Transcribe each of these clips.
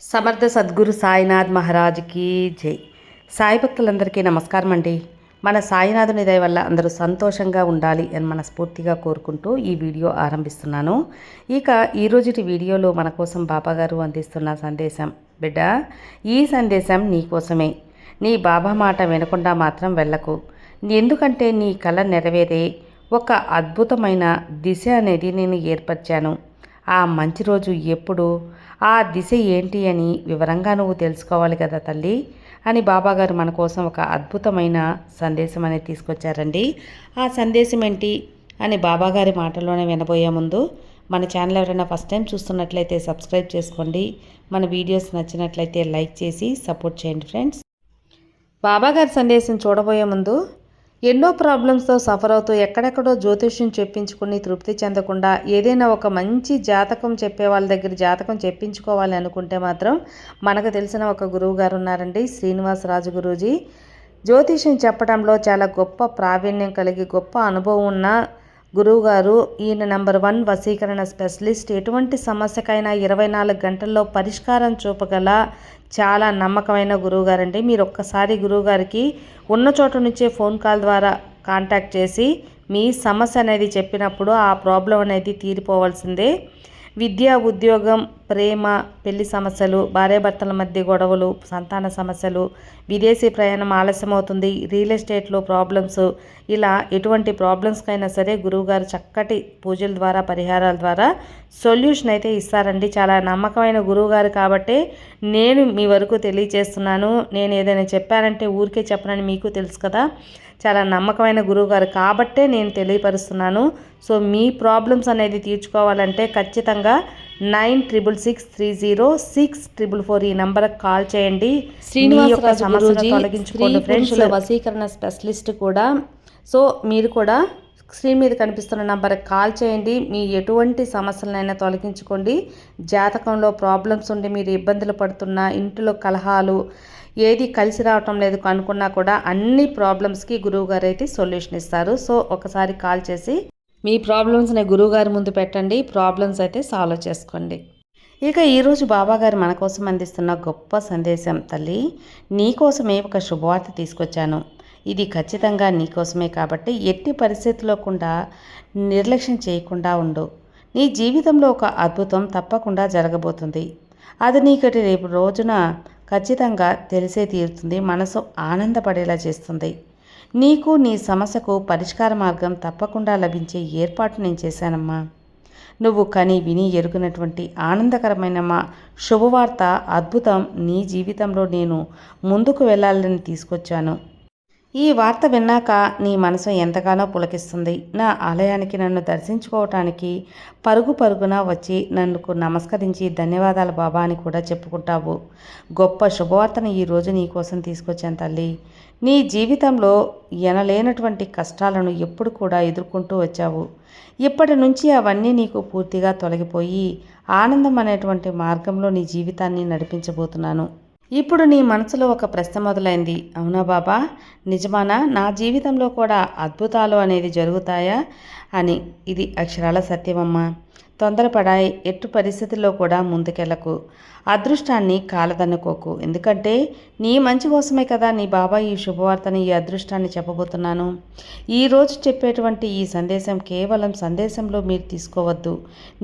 సమర్థ సద్గురు సాయినాథ్ మహారాజ్కి జై. సాయి భక్తులందరికీ నమస్కారం అండి. మన సాయినాథుని దయ వల్ల అందరూ సంతోషంగా ఉండాలి అని మనస్ఫూర్తిగా కోరుకుంటూ ఈ వీడియో ఆరంభిస్తున్నాను. ఇక ఈరోజుటి వీడియోలో మన కోసం బాబాగారు అందిస్తున్న సందేశం బిడ్డ ఈ సందేశం నీ కోసమే. నీ బాబా మాట వినకుండా మాత్రం వెళ్ళకు. ఎందుకంటే నీ కళ నెరవేరే ఒక అద్భుతమైన దిశ అనేది నేను ఏర్పరిచాను. ఆ మంచి రోజు ఎప్పుడు ఆ దిశ ఏంటి అని వివరంగా నువ్వు తెలుసుకోవాలి కదా తల్లి అని బాబాగారు మన కోసం ఒక అద్భుతమైన సందేశం అనేది తీసుకొచ్చారండి. ఆ సందేశం ఏంటి అని బాబాగారి మాటల్లోనే వినబోయే ముందు మన ఛానల్ ఎవరైనా ఫస్ట్ టైం చూస్తున్నట్లయితే సబ్స్క్రైబ్ చేసుకోండి. మన వీడియోస్ నచ్చినట్లయితే లైక్ చేసి సపోర్ట్ చేయండి ఫ్రెండ్స్. బాబాగారి సందేశం చూడబోయే ముందు ఎన్నో ప్రాబ్లమ్స్తో సఫర్ అవుతూ ఎక్కడెక్కడో జ్యోతిష్యం చెప్పించుకుని తృప్తి చెందకుండా ఏదైనా ఒక మంచి జాతకం చెప్పే వాళ్ళ దగ్గర జాతకం చెప్పించుకోవాలి అనుకుంటే మాత్రం మనకు తెలిసిన ఒక గురువు గారు ఉన్నారండి శ్రీనివాసరాజు గురూజీ జ్యోతిష్యం చెప్పడంలో చాలా గొప్ప ప్రావీణ్యం కలిగి గొప్ప అనుభవం ఉన్న గురువుగారు ఈయన నెంబర్ వన్ వశీకరణ స్పెషలిస్ట్. ఎటువంటి సమస్యకైనా ఇరవై నాలుగు గంటల్లో పరిష్కారం చూపగల చాలా నమ్మకమైన గురువుగారండి. మీరు ఒక్కసారి గురువుగారికి ఉన్న చోట నుంచే ఫోన్ కాల్ ద్వారా కాంటాక్ట్ చేసి మీ సమస్య అనేది చెప్పినప్పుడు ఆ ప్రాబ్లం అనేది తీరిపోవాల్సిందే. విద్య ఉద్యోగం ప్రేమ పెళ్ళి సమస్యలు భార్యాభర్తల మధ్య గొడవలు సంతాన సమస్యలు విదేశీ ప్రయాణం ఆలస్యం అవుతుంది రియల్ ఎస్టేట్లో ప్రాబ్లమ్స్. ఇలా ఎటువంటి ప్రాబ్లమ్స్కైనా సరే గురువుగారు చక్కటి పూజల ద్వారా పరిహారాల ద్వారా సొల్యూషన్ అయితే ఇస్తారండి. చాలా నమ్మకమైన గురువుగారు కాబట్టి నేను మీ వరకు తెలియజేస్తున్నాను నేను ఏదైనా చెప్పానంటే ఊరికే చెప్పనని మీకు తెలుసు కదా. చాలా నమ్మకమైన గురువు గారు కాబట్టే నేను తెలియపరుస్తున్నాను. సో మీ ప్రాబ్లమ్స్ అనేది తీర్చుకోవాలంటే ఖచ్చితంగా nine triple six three zero six triple four ఈ నంబర్కి కాల్ చేయండి. శ్రీనివాసరాజు గురూజీ, పురుషుల వశీకరణ స్పెషలిస్ట్ కూడా. సో మీరు కూడా స్క్రీన్ మీద కనిపిస్తున్న నంబర్కి కాల్ చేయండి. మీ ఎటువంటి సమస్యలనైనా తొలగించుకోండి. జాతకంలో ప్రాబ్లమ్స్ ఉండి మీరు ఇబ్బందులు పడుతున్న ఇంట్లో కలహాలు ఏది కలిసి రావటం లేదు అనుకున్నా కూడా అన్ని ప్రాబ్లమ్స్కి గురువుగారు అయితే సొల్యూషన్ ఇస్తారు. సో ఒకసారి కాల్ చేసి మీ ప్రాబ్లమ్స్ని గురువుగారి ముందు పెట్టండి. ప్రాబ్లమ్స్ అయితే సాల్వ్ చేసుకోండి. ఇక ఈరోజు బాబాగారు మన కోసం అందిస్తున్న గొప్ప సందేశం తల్లి నీకోసమే ఒక శుభవార్త తీసుకొచ్చాను. ఇది ఖచ్చితంగా నీకోసమే కాబట్టి ఎట్టి పరిస్థితుల్లో కూడా నిర్లక్ష్యం చేయకుండా ఉండు. నీ జీవితంలో ఒక అద్భుతం తప్పకుండా జరగబోతుంది. అది నీకటి రేపు రోజున ఖచ్చితంగా తెలిసే తీరుతుంది. మనసు ఆనందపడేలా చేస్తుంది. నీకు నీ సమస్యకు పరిష్కార మార్గం తప్పకుండా లభించే ఏర్పాటు నేను చేశానమ్మా. నువ్వు కని విని ఎరుగినటువంటి ఆనందకరమైన మా శుభవార్త అద్భుతం నీ జీవితంలో నేను ముందుకు వెళ్ళాలని తీసుకొచ్చాను. ఈ వార్త విన్నాక నీ మనసు ఎంతగానో పులకిస్తుంది. నా ఆలయానికి నన్ను దర్శించుకోవటానికి పరుగు పరుగున వచ్చి నన్నుకు నమస్కరించి ధన్యవాదాలు బాబా అని కూడా చెప్పుకుంటావు. గొప్ప శుభవార్తను ఈరోజు నీకోసం తీసుకొచ్చాను తల్లి. నీ జీవితంలో ఎనలేనటువంటి కష్టాలను ఎప్పుడు కూడా ఎదుర్కొంటూ వచ్చావు. ఇప్పటి నుంచి అవన్నీ నీకు పూర్తిగా తొలగిపోయి ఆనందం అనేటువంటి మార్గంలో నీ జీవితాన్ని నడిపించబోతున్నాను. ఇప్పుడు నీ మనసులో ఒక ప్రశ్న మొదలైంది. అవునా బాబా? నిజమానా? నా జీవితంలో కూడా అద్భుతాలు అనేది జరుగుతాయా? అని. ఇది అక్షరాల సత్యమమ్మా. తొందరపడాయి. ఎట్టు పరిస్థితుల్లో కూడా ముందుకెళ్ళకు. అదృష్టాన్ని కాలదన్నుకోకు. ఎందుకంటే నీ మంచి కోసమే కదా నీ బాబా ఈ శుభవార్తని ఈ అదృష్టాన్ని చెప్పబోతున్నాను. ఈరోజు చెప్పేటువంటి ఈ సందేశం కేవలం సందేశంలో మీరు తీసుకోవద్దు.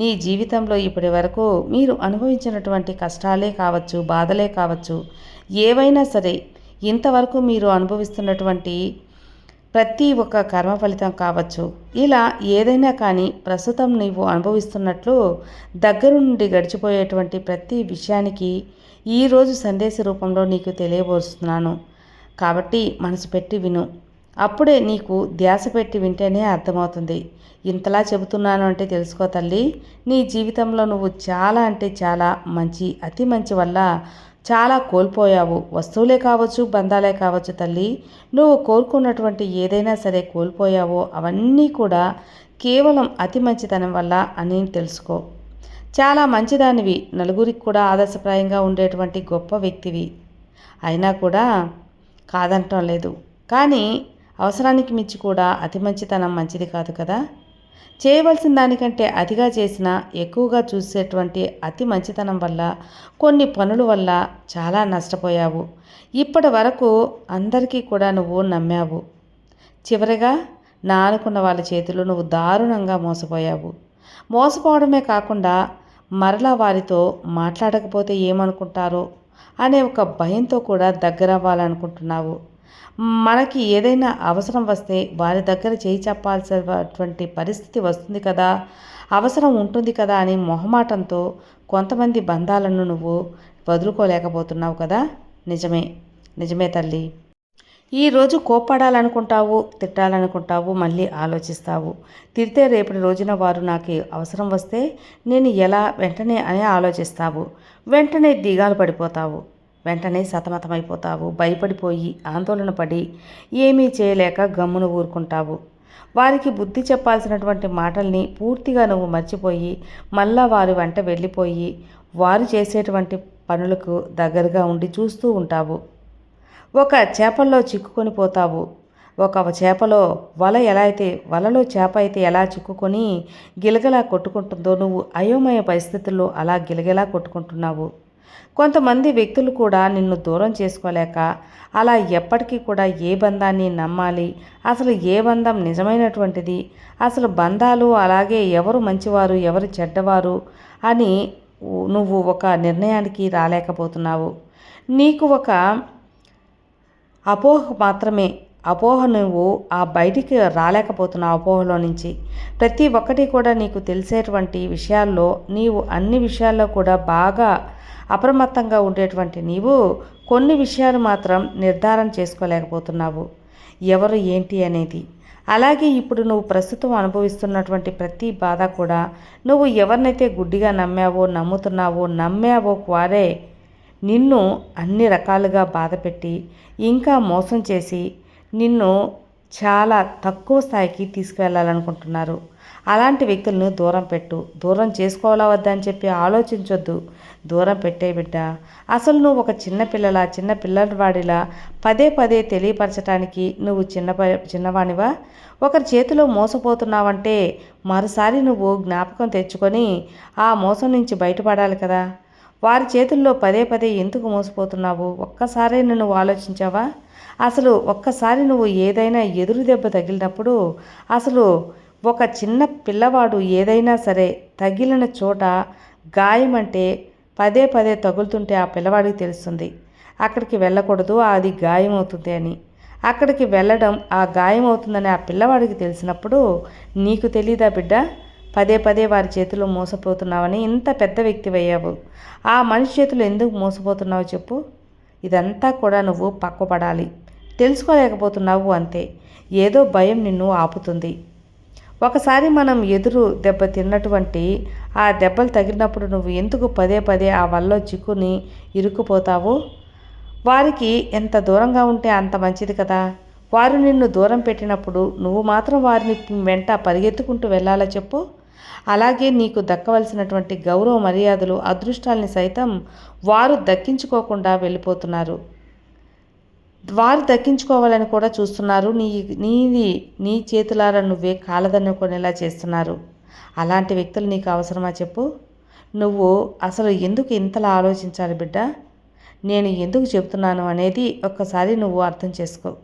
నీ జీవితంలో ఇప్పటి వరకు మీరు అనుభవించినటువంటి కష్టాలే కావచ్చు బాధలే కావచ్చు ఏవైనా సరే ఇంతవరకు మీరు అనుభవిస్తున్నటువంటి ప్రతి ఒక్క కర్మ ఫలితం కావచ్చు. ఇలా ఏదైనా కానీ ప్రస్తుతం నీవు అనుభవిస్తున్నట్లు దగ్గర నుండి గడిచిపోయేటువంటి ప్రతి విషయానికి ఈరోజు సందేశ రూపంలో నీకు తెలియబోస్తున్నాను. కాబట్టి మనసు పెట్టి విను. అప్పుడే నీకు ధ్యాస పెట్టి వింటేనే అర్థమవుతుంది. ఇంతలా చెబుతున్నాను అంటే తెలుసుకో తల్లి. నీ జీవితంలో నువ్వు చాలా అంటే చాలా మంచి అతి మంచి వల్ల చాలా కోల్పోయావు. వస్తువులే కావచ్చు బంధాలే కావచ్చు తల్లి. నువ్వు కోరుకున్నటువంటి ఏదైనా సరే కోల్పోయావో అవన్నీ కూడా కేవలం అతి మంచితనం వల్ల అని తెలుసుకో. చాలా మంచిదానివి. నలుగురికి కూడా ఆదర్శప్రాయంగా ఉండేటువంటి గొప్ప వ్యక్తివి. అయినా కూడా కాదంటం లేదు. కానీ అవసరానికి మించి కూడా అతి మంచితనం మంచిది కాదు కదా? చేయవలసిన దానికంటే అతిగా చేసిన ఎక్కువగా చూసేటువంటి అతి మంచితనం వల్ల కొన్ని పనుల వల్ల చాలా నష్టపోయావు. ఇప్పటి వరకు అందరికీ కూడా నువ్వు నమ్మావు. చివరిగా నా అనుకున్న వాళ్ళ చేతిలో నువ్వు దారుణంగా మోసపోయావు. మోసపోవడమే కాకుండా మరలా వారితో మాట్లాడకపోతే ఏమనుకుంటారో అనే ఒక భయంతో కూడా దగ్గర అవ్వాలనుకుంటున్నావు మనకి ఏదైనా అవసరం వస్తే వారి దగ్గర చేయి చెప్పాల్సినటువంటి పరిస్థితి వస్తుంది కదా. అవసరం ఉంటుంది కదా అని మొహమాటంతో కొంతమంది బంధాలను నువ్వు వదులుకోలేకపోతున్నావు కదా. నిజమే నిజమే తల్లి. ఈరోజు కోప్పడాలనుకుంటావు తిట్టాలనుకుంటావు మళ్ళీ ఆలోచిస్తావు. తిడితే రేపటి రోజున వారు నాకు అవసరం వస్తే నేను ఎలా వెంటనే అని ఆలోచిస్తావు. వెంటనే దిగాలు పడిపోతావు. వెంటనే సతమతమైపోతావు భయపడిపోయి ఆందోళన పడి ఏమీ చేయలేక గమ్మును ఊరుకుంటావు. వారికి బుద్ధి చెప్పాల్సినటువంటి మాటల్ని పూర్తిగా నువ్వు మర్చిపోయి మళ్ళా వారి వెంట వెళ్ళిపోయి వారు చేసేటువంటి పనులకు దగ్గరగా ఉండి చూస్తూ ఉంటావు. ఒక చేపల్లో చిక్కుకొని పోతావు. ఒక చేపలో వల ఎలా అయితే వలలో చేప అయితే ఎలా చిక్కుకొని గిలగలా కొట్టుకుంటుందో నువ్వు అయోమయ పరిస్థితుల్లో అలా గిలగలా కొట్టుకుంటున్నావు. కొంతమంది వ్యక్తులు కూడా నిన్ను దూరం చేసుకోలేక అలా ఎప్పటికీ కూడా ఏ బంధాన్ని నమ్మాలి? అసలు ఏ బంధం నిజమైనటువంటిది? అసలు బంధాలు అలాగే ఎవరు మంచివారు ఎవరు చెడ్డవారు అని నువ్వు ఒక నిర్ణయానికి రాలేకపోతున్నావు. నీకు ఒక అపోహ మాత్రమే. అపోహ నువ్వు ఆ బయటికి రాలేకపోతున్నావు అపోహలో నుంచి. ప్రతి ఒక్కటి కూడా నీకు తెలిసేటువంటి విషయాల్లో నీవు అన్ని విషయాల్లో కూడా బాగా అప్రమత్తంగా ఉండేటువంటి నీవు కొన్ని విషయాలు మాత్రం నిర్ధారణ చేసుకోలేకపోతున్నావు. ఎవరు ఏంటి అనేది. అలాగే ఇప్పుడు నువ్వు ప్రస్తుతం అనుభవిస్తున్నటువంటి ప్రతి బాధ కూడా నువ్వు ఎవరినైతే గుడ్డిగా నమ్మావో నమ్ముతున్నావో నమ్మావో వారే నిన్ను అన్ని రకాలుగా బాధపెట్టి ఇంకా మోసం చేసి నిన్ను చాలా తక్కువ స్థాయికి తీసుకువెళ్ళాలనుకుంటున్నారు. అలాంటి వ్యక్తులను దూరం పెట్టు. దూరం చేసుకోవాలా వద్దా అని చెప్పి ఆలోచించొద్దు. దూరం పెట్టే బిడ్డ అసలు నువ్వు ఒక చిన్న పిల్లలా చిన్న పిల్లవాడిలా పదే పదే తెలియపరచడానికి నువ్వు చిన్న చిన్నవానివా ఒకరి చేతిలో మోసపోతున్నావంటే మరోసారి నువ్వు జ్ఞాపకం తెచ్చుకొని ఆ మోసం నుంచి బయటపడాలి కదా. వారి చేతుల్లో పదే పదే ఎందుకు మోసపోతున్నావు? ఒక్కసారే నువ్వు ఆలోచించావా? అసలు ఒక్కసారి నువ్వు ఏదైనా ఎదురు దెబ్బ తగిలినప్పుడు అసలు ఒక చిన్న పిల్లవాడు ఏదైనా సరే తగిలిన చోట గాయం అంటే పదే పదే తగులుతుంటే ఆ పిల్లవాడికి తెలుస్తుంది. అక్కడికి వెళ్ళకూడదు అది గాయం అవుతుంది అని. అక్కడికి వెళ్ళడం ఆ గాయం అవుతుందని ఆ పిల్లవాడికి తెలిసినప్పుడు నీకు తెలీదా బిడ్డ పదే పదే వారి చేతిలో మోసపోతున్నావని ఇంత పెద్ద వ్యక్తివయ్యావు. ఆ మనిషి చేతులు ఎందుకు మోసపోతున్నావు చెప్పు. ఇదంతా కూడా నువ్వు పక్కపడాలి. తెలుసుకోలేకపోతున్నావు అంతే. ఏదో భయం నిన్ను ఆపుతుంది. ఒకసారి మనం ఎదురు దెబ్బ తిన్నటువంటి ఆ దెబ్బలు తగిలినప్పుడు నువ్వు ఎందుకు పదే పదే ఆ వల్ల చిక్కుని ఇరుక్కుపోతావు? వారికి ఎంత దూరంగా ఉంటే అంత మంచిది కదా. వారు నిన్ను దూరం పెట్టినప్పుడు నువ్వు మాత్రం వారిని వెంట పరిగెత్తుకుంటూ వెళ్ళాలా చెప్పు? అలాగే నీకు దక్కవలసినటువంటి గౌరవ మర్యాదలు అదృష్టాల్ని సైతం వారు దక్కించుకోకుండా వెళ్ళిపోతున్నారు. వారు దక్కించుకోవాలని కూడా చూస్తున్నారు. నీ నీది నీ చేతులారా నువ్వే కాలదన్నుకునేలా చేస్తున్నారు. అలాంటి వ్యక్తులు నీకు అవసరమా చెప్పు. నువ్వు అసలు ఎందుకు ఇంతలా ఆలోచించాలి బిడ్డ? నేను ఎందుకు చెప్తున్నాను అనేది ఒక్కసారి నువ్వు అర్థం చేసుకో.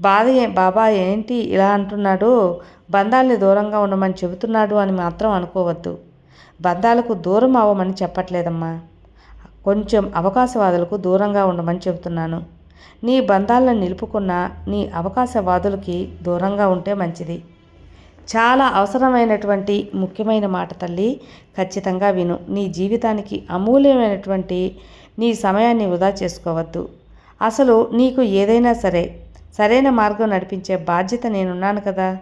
బాధ బాబా ఏంటి ఇలా అంటున్నాడు? బంధాలని దూరంగా ఉండమని చెబుతున్నాడు అని మాత్రం అనుకోవద్దు. బంధాలకు దూరం అవ్వమని చెప్పట్లేదమ్మా. కొంచెం అవకాశవాదులకు దూరంగా ఉండమని చెబుతున్నాను. నీ బంధాలను నిలుపుకున్న నీ అవకాశవాదులకి దూరంగా ఉంటే మంచిది. చాలా అవసరమైనటువంటి ముఖ్యమైన మాట తల్లి ఖచ్చితంగా విను. నీ జీవితానికి అమూల్యమైనటువంటి నీ సమయాన్ని వృధా చేసుకోవద్దు. అసలు నీకు ఏదైనా సరే సరైన మార్గం నడిపించే బాధ్యత నేనున్నాను కదా.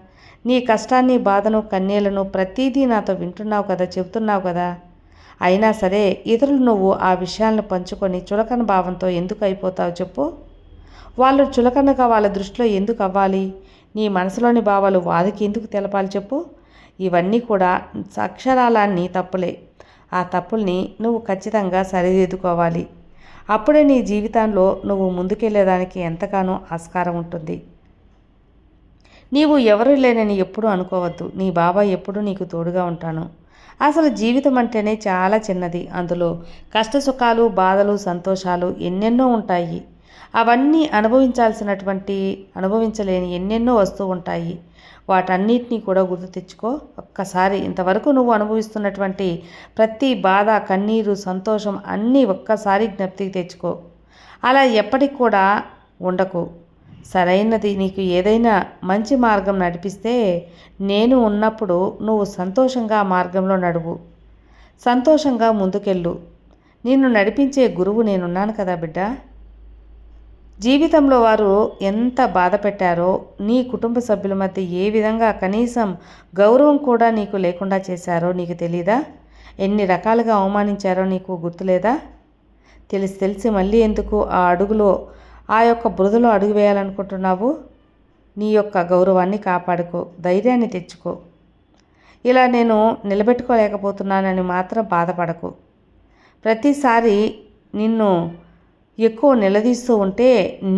నీ కష్టాన్ని బాధను కన్నీళ్ళను ప్రతీదీ నాతో వింటున్నావు కదా చెబుతున్నావు కదా. అయినా సరే ఇతరులు నువ్వు ఆ విషయాలను పంచుకొని చులకన భావంతో ఎందుకు అయిపోతావు చెప్పు. వాళ్ళు చులకనగా వాళ్ళ దృష్టిలో ఎందుకు అవ్వాలి? నీ మనసులోని భావాలు వాదికి ఎందుకు తెలపాలి చెప్పు. ఇవన్నీ కూడా అక్షరాలాన్ని తప్పులే. ఆ తప్పుల్ని నువ్వు ఖచ్చితంగా సరిదిద్దుకోవాలి. అప్పుడే నీ జీవితంలో నువ్వు ముందుకెళ్ళేదానికి ఎంతగానో ఆస్కారం ఉంటుంది. నీవు ఎవరు లేనని ఎప్పుడూ అనుకోవద్దు. నీ బాబాయ్ ఎప్పుడూ నీకు తోడుగా ఉంటాను. అసలు జీవితం అంటేనే చాలా చిన్నది. అందులో కష్ట సుఖాలు బాధలు సంతోషాలు ఎన్నెన్నో ఉంటాయి. అవన్నీ అనుభవించాల్సినటువంటి అనుభవించలేని ఎన్నెన్నో వస్తూ ఉంటాయి. వాటన్నిటినీ కూడా గుర్తు తెచ్చుకో. ఒక్కసారి ఇంతవరకు నువ్వు అనుభవిస్తున్నటువంటి ప్రతి బాధ కన్నీరు సంతోషం అన్నీ ఒక్కసారి జ్ఞప్తికి తెచ్చుకో. అలా ఎప్పటికి కూడా ఉండకు. సరైనది నీకు ఏదైనా మంచి మార్గం నడిపిస్తే నేను ఉన్నప్పుడు నువ్వు సంతోషంగా మార్గంలో నడువు. సంతోషంగా ముందుకెళ్ళు. నిన్ను నడిపించే గురువు నేనున్నాను కదా బిడ్డ. జీవితంలో వారు ఎంత బాధ పెట్టారో నీ కుటుంబ సభ్యుల మధ్య ఏ విధంగా కనీసం గౌరవం కూడా నీకు లేకుండా చేశారో నీకు తెలీదా? ఎన్ని రకాలుగా అవమానించారో నీకు గుర్తులేదా? తెలిసి తెలిసి మళ్ళీ ఎందుకు ఆ అడుగులో ఆ యొక్క బురదలో అడుగు వేయాలనుకుంటున్నావు? నీ యొక్క గౌరవాన్ని కాపాడుకో ధైర్యాన్ని తెచ్చుకో. ఇలా నేను నిలబెట్టుకోలేకపోతున్నానని మాత్రం బాధపడకు. ప్రతిసారి నిన్ను ఎక్కువ నిలదీస్తూ ఉంటే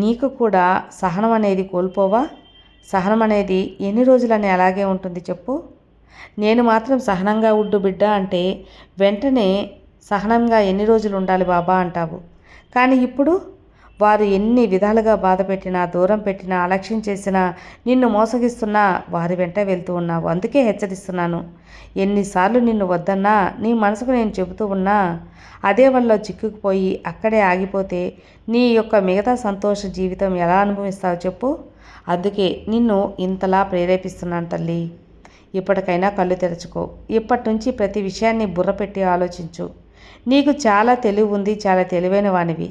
నీకు కూడా సహనం అనేది కోల్పోవా? సహనం అనేది ఎన్ని రోజులని అలాగే ఉంటుంది చెప్పు. నేను మాత్రం సహనంగా ఉండు బిడ్డ అంటే వెంటనే సహనంగా ఎన్ని రోజులు ఉండాలి బాబా అంటావు. కానీ ఇప్పుడు వారు ఎన్ని విధాలుగా బాధ పెట్టినా దూరం పెట్టినా అలక్ష్యం చేసినా నిన్ను మోసగిస్తున్నా వారి వెంట వెళ్తూ ఉన్నావు. అందుకే హెచ్చరిస్తున్నాను. ఎన్నిసార్లు నిన్ను వద్దన్నా నీ మనసుకు నేను చెబుతూ ఉన్నా అదే వల్ల చిక్కుకుపోయి అక్కడే ఆగిపోతే నీ యొక్క మిగతా సంతోష జీవితం ఎలా అనుభవిస్తావు చెప్పు. అందుకే నిన్ను ఇంతలా ప్రేరేపిస్తున్నాను తల్లి. ఇప్పటికైనా కళ్ళు తెరుచుకో. ఇప్పటి నుంచి ప్రతి విషయాన్ని బుర్ర పెట్టి ఆలోచించు. నీకు చాలా తెలివి ఉంది చాలా తెలివైన వానివి.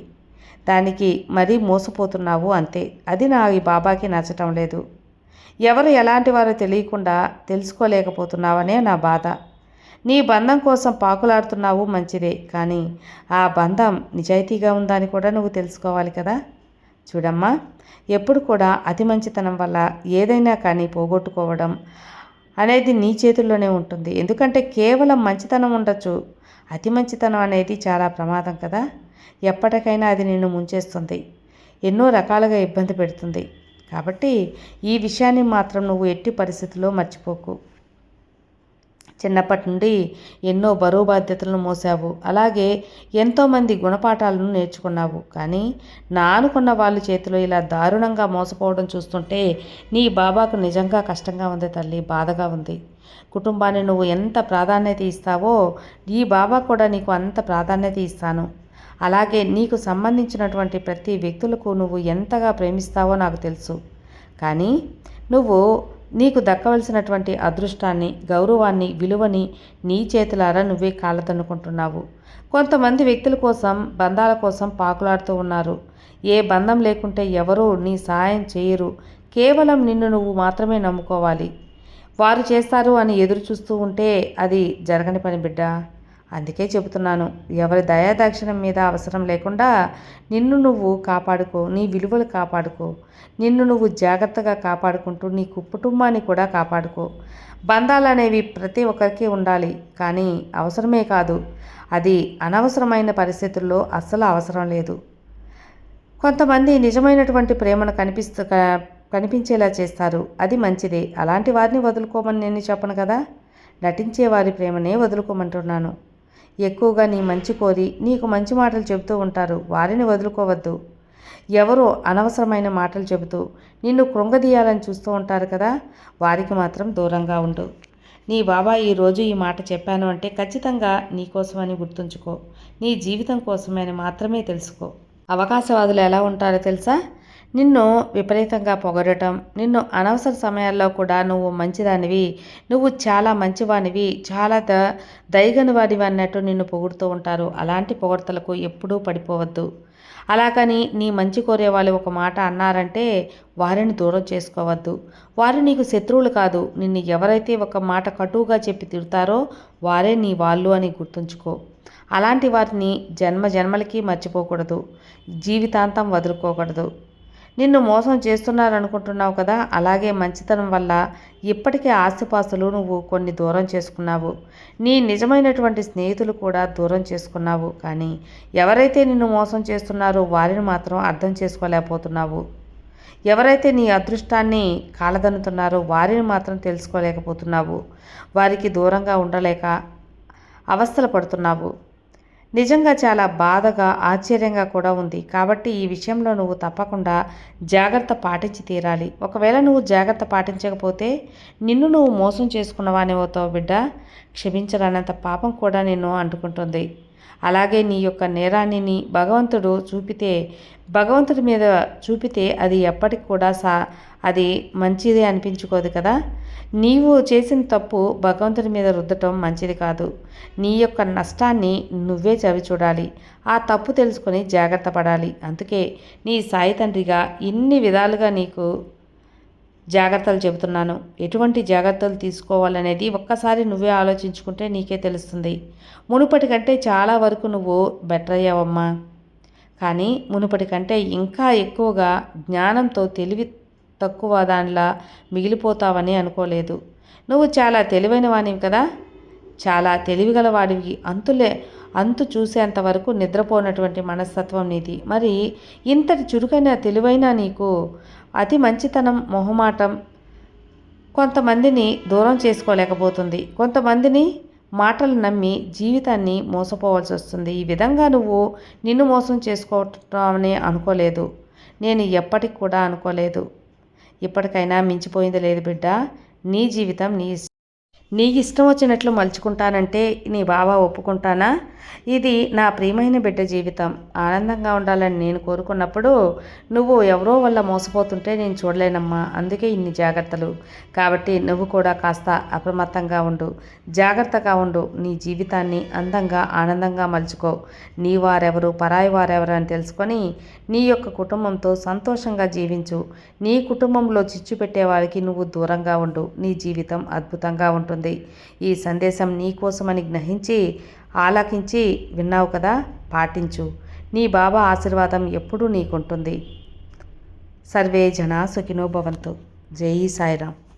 దానికి మరీ మోసపోతున్నావు అంతే. అది నా ఈ బాబాకి నచ్చటం లేదు. ఎవరు ఎలాంటి వారో తెలియకుండా తెలుసుకోలేకపోతున్నావనే నా బాధ. నీ బంధం కోసం పాకులాడుతున్నావు మంచిదే కానీ ఆ బంధం నిజాయితీగా ఉందని కూడా నువ్వు తెలుసుకోవాలి కదా. చూడమ్మా ఎప్పుడు కూడా అతి మంచితనం వల్ల ఏదైనా కానీ పోగొట్టుకోవడం అనేది నీ చేతుల్లోనే ఉంటుంది. ఎందుకంటే కేవలం మంచితనం ఉండొచ్చు. అతి మంచితనం అనేది చాలా ప్రమాదం కదా. ఎప్పటికైనా అది నిన్ను ముంచేస్తుంది. ఎన్నో రకాలుగా ఇబ్బంది పెడుతుంది. కాబట్టి ఈ విషయాన్ని మాత్రం నువ్వు ఎట్టి పరిస్థితుల్లో మర్చిపోకు. చిన్నప్పటి నుండి ఎన్నో బరువు బాధ్యతలను మోసావు. అలాగే ఎంతోమంది గుణపాఠాలను నేర్చుకున్నావు. కానీ నా అనుకున్న వాళ్ళ చేతిలో ఇలా దారుణంగా మోసపోవడం చూస్తుంటే నీ బాబాకు నిజంగా కష్టంగా ఉంది తల్లి బాధగా ఉంది. కుటుంబాన్ని నువ్వు ఎంత ప్రాధాన్యత ఇస్తావో నీ బాబా కూడా నీకు అంత ప్రాధాన్యత ఇస్తాను. అలాగే నీకు సంబంధించినటువంటి ప్రతి వ్యక్తులకు నువ్వు ఎంతగా ప్రేమిస్తావో నాకు తెలుసు. కానీ నువ్వు నీకు దక్కవలసినటువంటి అదృష్టాన్ని గౌరవాన్ని విలువని నీ చేతులారా నువ్వే కాలదన్నుకుంటున్నావు కొంతమంది వ్యక్తుల కోసం బంధాల కోసం పాకులాడుతూ ఉన్నారు. ఏ బంధం లేకుంటే ఎవరూ నీ సహాయం చేయరు. కేవలం నిన్ను నువ్వు మాత్రమే నమ్ముకోవాలి. వారు చేస్తారు అని ఎదురు చూస్తూ ఉంటే అది జరగని పని బిడ్డ. అందుకే చెబుతున్నాను ఎవరి దయాదాక్షిణం మీద అవసరం లేకుండా నిన్ను నువ్వు కాపాడుకో నీ విలువలు కాపాడుకో నిన్ను నువ్వు జాగ్రత్తగా కాపాడుకుంటూ నీ కుటుంబాన్ని కూడా కాపాడుకో. బంధాలు అనేవి ప్రతి ఒక్కరికి ఉండాలి కానీ అవసరమే కాదు. అది అనవసరమైన పరిస్థితుల్లో అస్సలు అవసరం లేదు. కొంతమంది నిజమైనటువంటి ప్రేమను కనిపిస్తూ కనిపించేలా చేస్తారు. అది మంచిదే. అలాంటి వారిని వదులుకోమని నేను చెప్పను కదా? నటించే వారి ప్రేమనే వదులుకోమంటున్నాను. ఎక్కువగా నీ మంచి కోరి నీకు మంచి మాటలు చెబుతూ ఉంటారు. వారిని వదులుకోవద్దు. ఎవరో అనవసరమైన మాటలు చెబుతూ నిన్ను కృంగదీయాలని చూస్తూ ఉంటారు కదా? వారికి మాత్రం దూరంగా ఉండు. నీ బాబా ఈరోజు ఈ మాట చెప్పాను అంటే ఖచ్చితంగా నీ కోసమని గుర్తుంచుకో. నీ జీవితం కోసమే అని మాత్రమే తెలుసుకో. అవకాశవాదులు ఎలా ఉంటారో తెలుసా? నిన్ను విపరీతంగా పొగడటం నిన్ను అనవసర సమయాల్లో కూడా నువ్వు మంచిదానివి నువ్వు చాలా మంచివానివి చాలా ద దయగని వాడివి అన్నట్టు నిన్ను పొగుడుతూ ఉంటారు. అలాంటి పొగడ్తలకు ఎప్పుడూ పడిపోవద్దు. అలాగని నీ మంచి కోరే వాళ్ళు ఒక మాట అన్నారంటే వారిని దూరం చేసుకోవద్దు. వారు నీకు శత్రువులు కాదు. నిన్ను ఎవరైతే ఒక మాట కటువుగా చెప్పి తిడతారో వారే నీ వాళ్ళు అని గుర్తుంచుకో. అలాంటి వారిని జన్మ జన్మలకి మర్చిపోకూడదు. జీవితాంతం వదులుకోకూడదు. నిన్ను మోసం చేస్తున్నారనుకుంటున్నావు కదా అలాగే మంచితనం వల్ల ఇప్పటికే ఆస్తిపాస్తులు నువ్వు కొన్ని దూరం చేసుకున్నావు. నీ నిజమైనటువంటి స్నేహితులు కూడా దూరం చేసుకున్నావు. కానీ ఎవరైతే నిన్ను మోసం చేస్తున్నారో వారిని మాత్రం అర్థం చేసుకోలేకపోతున్నావు. ఎవరైతే నీ అదృష్టాన్ని కాలదన్నుతున్నారో వారిని మాత్రం తెలుసుకోలేకపోతున్నావు. వారికి దూరంగా ఉండలేక అవస్థలు పడుతున్నావు. నిజంగా చాలా బాధగా ఆశ్చర్యంగా కూడా ఉంది. కాబట్టి ఈ విషయంలో నువ్వు తప్పకుండా జాగ్రత్త పాటించి తీరాలి. ఒకవేళ నువ్వు జాగ్రత్త పాటించకపోతే నిన్ను నువ్వు మోసం చేసుకున్నవాని అవుతావు బిడ్డ. క్షమించరానంత పాపం కూడా నిన్ను అంటుకుంటుంది. అలాగే నీ యొక్క నేరాన్ని భగవంతుడు చూపితే భగవంతుడి మీద చూపితే అది ఎప్పటికి కూడా సా అది మంచిది అనిపించుకోదు కదా? నీవు చేసిన తప్పు భగవంతుడి మీద రుద్దటం మంచిది కాదు. నీ యొక్క నష్టాన్ని నువ్వే చవి చూడాలి. ఆ తప్పు తెలుసుకొని జాగ్రత్త పడాలి. అందుకే నీ సాయి తండ్రిగా ఇన్ని విధాలుగా నీకు జాగ్రత్తలు చెబుతున్నాను. ఎటువంటి జాగ్రత్తలు తీసుకోవాలనేది ఒక్కసారి నువ్వే ఆలోచించుకుంటే నీకే తెలుస్తుంది. మునుపటి కంటే చాలా వరకు నువ్వు బెటర్ అయ్యావమ్మా. కానీ మునుపటి కంటే ఇంకా ఎక్కువగా జ్ఞానంతో తెలివి తక్కువ దానిలా మిగిలిపోతావని అనుకోలేదు. నువ్వు చాలా తెలివైన వానివి కదా. చాలా తెలివిగల వాడివి అంతులే అంతు చూసేంత వరకు నిద్రపోనటువంటి మనస్తత్వం నీది. మరి ఇంతటి చురుకైన తెలివైన నీకు అతి మంచితనం మొహమాటం కొంతమందిని దూరం చేసుకోలేకపోతుంది. కొంతమందిని మాటలు నమ్మి జీవితాన్ని మోసపోవాల్సి వస్తుంది. ఈ విధంగా నువ్వు నిన్ను మోసం చేసుకోవటమని అనుకోలేదు. నేను ఎప్పటికి కూడా అనుకోలేదు. ఇప్పటికైనా మించిపోయింది లేదు బిడ్డ. నీ జీవితం నీ నీ ఇష్టం వచ్చినట్లు మలుచుకుంటానంటే నీ బాబా ఒప్పుకుంటానా? ఇది నా ప్రియమైన బిడ్డ జీవితం. ఆనందంగా ఉండాలని నేను కోరుకున్నప్పుడు నువ్వు ఎవరో వల్ల మోసపోతుంటే నేను చూడలేనమ్మా. అందుకే ఇన్ని జాగ్రత్తలు. కాబట్టి నువ్వు కూడా కాస్త అప్రమత్తంగా ఉండు. జాగ్రత్తగా ఉండు. నీ జీవితాన్ని అందంగా ఆనందంగా మలుచుకో. నీ వారెవరు పరాయి వారెవరు అని తెలుసుకొని నీ యొక్క కుటుంబంతో సంతోషంగా జీవించు. నీ కుటుంబంలో చిచ్చు పెట్టే వారికి నువ్వు దూరంగా ఉండు. నీ జీవితం అద్భుతంగా ఉంటుంది. ఈ సందేశం నీ కోసమని గ్రహించి ఆలకించి విన్నావు కదా పాటించు. నీ బాబా ఆశీర్వాదం ఎప్పుడూ నీకుంటుంది. సర్వే జనా సుఖినో భవంతు. జై సాయిరామ్.